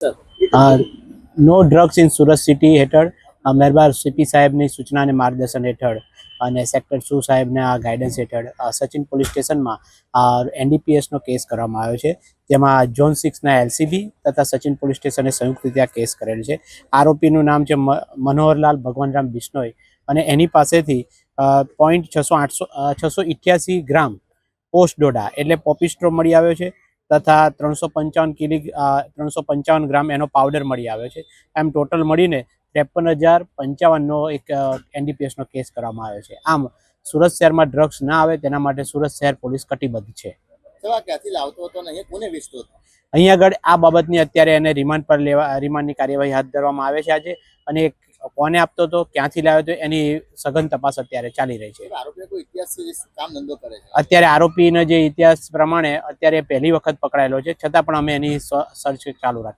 No drugs in Surat city હેઠળ મહેરબાર CP સાહેબની સૂચના અને માર્ગદર્શન હેઠળ અને સેક્ટર ટુ સાહેબના ગાઈડન્સ હેઠળ સચિન પોલીસ સ્ટેશનમાં એનડીપીએસનો કેસ કરવામાં આવ્યો છે, જેમાં ઝોન સિક્સના એલસીબી તથા સચિન પોલીસ સ્ટેશને સંયુક્ત રીતે આ કેસ કરેલ છે. આરોપીનું નામ છે મનોહરલાલ ભગવાનરામ બિશ્નોઈ અને એની પાસેથી પોઈન્ટ છસો આઠસો છસો ઇઠ્યાસી ગ્રામ પોસ્ટ ડોડા એટલે પોપિસ્ટ્રો મળી આવ્યો છે. તથા ત્રણસો પંચાવન કિલી ત્રણસો પંચાવન ગ્રામ એનો પાવડર મળી આવ્યો છે. એમ ટોટલ મળીને ત્રેપન હજાર પંચાવનનો એક એનડીપીએસનો કેસ કરવામાં આવ્યો છે. આમ સુરત શહેરમાં ડ્રગ્સ ના આવે તેના માટે સુરત શહેર પોલીસ કટિબદ્ધ છે. અહીંયા આગળ આ બાબતની અત્યારે એને રિમાન્ડ પર લેવા રિમાન્ડની કાર્યવાહી હાથ ધરવામાં આવે છે આજે. અને એ કોને આપતો હતો? ક્યાંથી લાવ્યો હતો? એની સઘન તપાસ અત્યારે ચાલી રહી છે. અત્યારે આરોપીનો જે ઇતિહાસ પ્રમાણે અત્યારે પહેલી વખત પકડાયેલો છે. છતાં પણ અમે એની સર્ચ ચાલુ રાખી